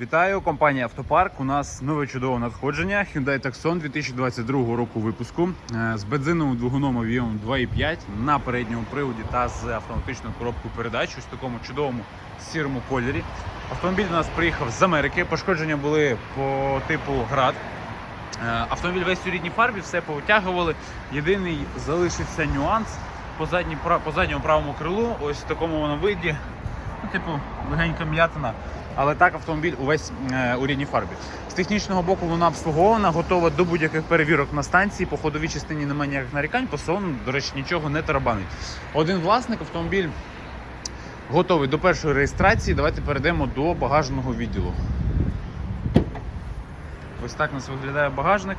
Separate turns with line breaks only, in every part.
Вітаю, компанія Автопарк. У нас нове чудове надходження Hyundai Tucson 2022 року випуску е, з бензиновим двигуном об'ємом 2,5 на передньому приводі та з автоматичною коробкою передач в такому чудовому сірому кольорі. Автомобіль до нас приїхав з Америки. Пошкодження були по типу град. Е, Автомобіль весь у рідній фарбі, все повитягували. Єдиний залишився нюанс по задньому правому крилу, ось в такому воно виді. Типу, легенька м'ятина. Але так автомобіль увесь е, у рідній фарбі. З технічного боку вона обслугована, готова до будь-яких перевірок на станції. По ходовій частині немає ніяких нарікань, по салону, до речі, нічого не тарабанить. Один власник автомобіль готовий до першої реєстрації. Давайте перейдемо до багажного відділу. Ось так у нас виглядає багажник.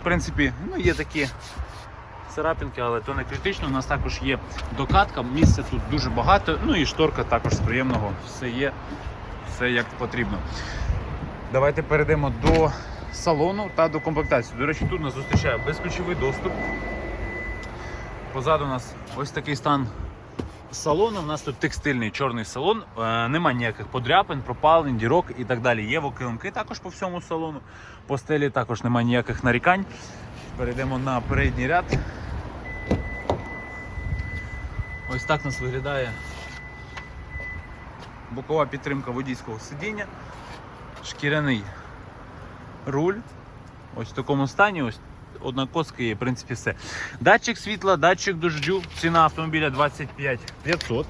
В принципі, ну, є такі царапинки, але то не критично. У нас також є докатка, місця тут дуже багато, ну і шторка також з приємного. Все є, все як потрібно. Давайте перейдемо до салону та до комплектації. До речі, тут нас зустрічає безключовий доступ. Позаду у нас ось такий стан салону. У нас тут текстильний чорний салон, е, нема ніяких подряпин, пропалень, дірок і так далі. Є вокилимки також по всьому салону. По стелі також немає ніяких нарікань. Перейдемо на передній ряд. Ось так у нас виглядає бокова підтримка водійського сидіння, шкіряний руль. Ось в такому стані. Ось одна коска є, в принципі, все. Датчик світла, датчик дождю. Ціна автомобіля 25 500.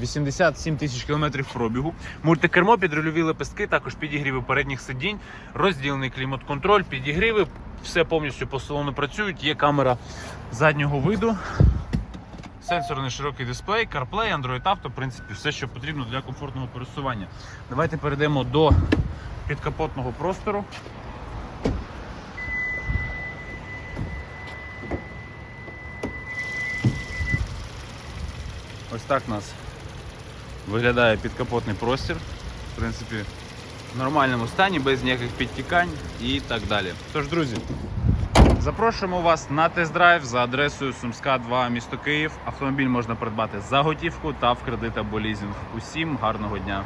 87 тисяч кілометрів пробігу. Мультикермо, підрульові лепестки, також підігріви передніх сидінь, розділений клімат-контроль, підігріви. Все повністю по салону працюють. Є камера заднього виду. Сенсорний широкий дисплей, CarPlay, Android Auto, в принципі, все, що потрібно для комфортного пересування. Давайте перейдемо до підкапотного простору. Ось так у нас виглядає підкапотний простір. В принципі, в нормальному стані, без ніяких підтікань і так далі. Тож, друзі, запрошуємо вас на тест-драйв за адресою Сумська 2, місто Київ. Автомобіль можна придбати за готівку та в кредит або лізинг. Усім гарного дня!